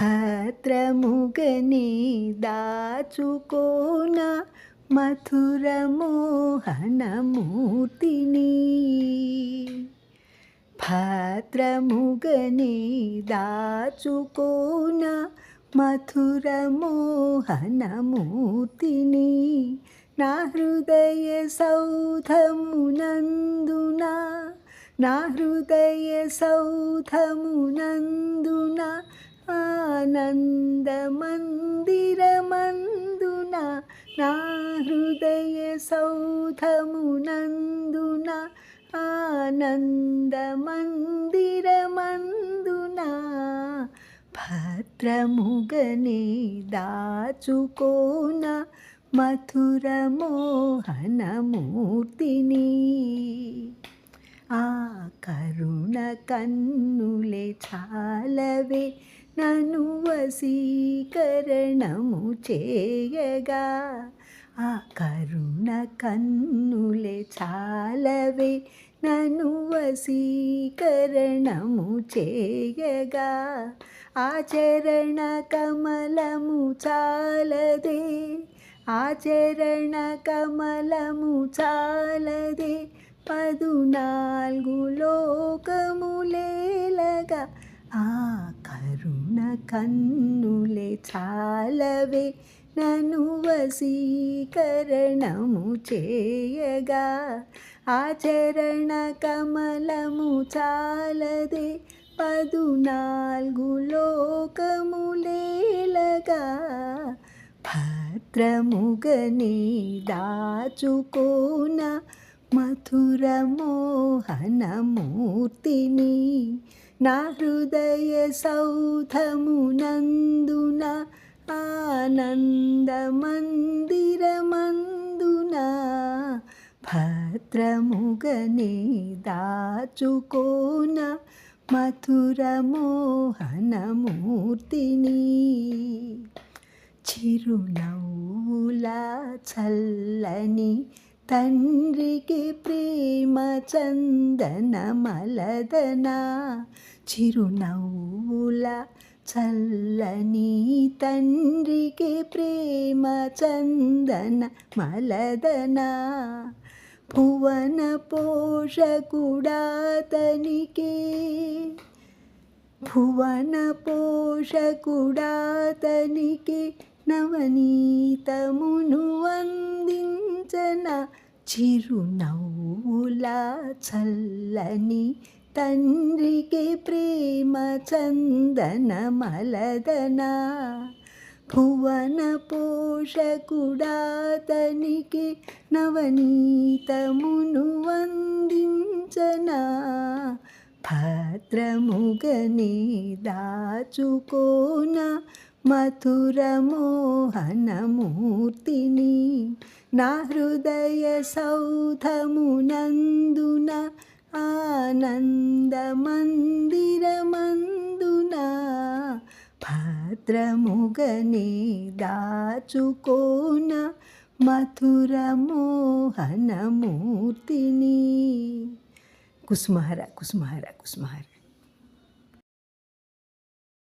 భద్రముగని దాచుకోన మధురమోహనమూర్తిని. భద్రముగని దాచుకోన మధురమోహనమూర్తిని. నా హృదయ సౌధమునందున నా హృదయ సౌధమునందున ఆనందమందిరమందున నా హృదయ సౌధమునందున ఆనందమందిరమందున భద్రముగని దాచుకోన మధుర మోహనమూర్తిని ఆ కరుణ కన్నులే చాలవే నన్ను వశీకరణము చేయగా ఆ కరుణ కన్నులే చాలవే. నన్ను వశీకరణము చేయగా ఆచరణ కమలము చాలదే. ఆచరణ కమలము చాలదే. పదునాలుగు లోకములేలగా కరుణ కన్నులే చాలవే. నను వశీకరణము చేయగా ఆచరణ కమలము చాలదే. పదునాలుగు లోకములేలగా భద్రముగని దాచుకోన మధుర మోహనమూర్తిని నా హృదయ సౌధమునందున ఆనందమందిరమందున భద్రముగని దాచుకోన మధుర మోహనమూర్తిని. చిరునవ్వుల చల్లని తండ్రికి ప్రేమ చందన మలదన చిరునవ్వుల చల్లని తండ్రికి ప్రేమ చందన మలదన భువన పోషకుడాతనికే భువన పోషకుడాతనికే నవనీతమును అందించన? చిరునవ్వుల చల్లని తండ్రికి ప్రేమ చందన మలదన? భువన పోషకుడాతనికి నవనీతమును వందించన భద్రముగని దాచుకోనా? మధురమోహనమూర్తిని నా హృదయ సౌధమునందున ఆనందమందిరమందున భద్రముగని దాచుకోన మధుర మోహనమూర్తిని కుసుమహర కుసుమహర.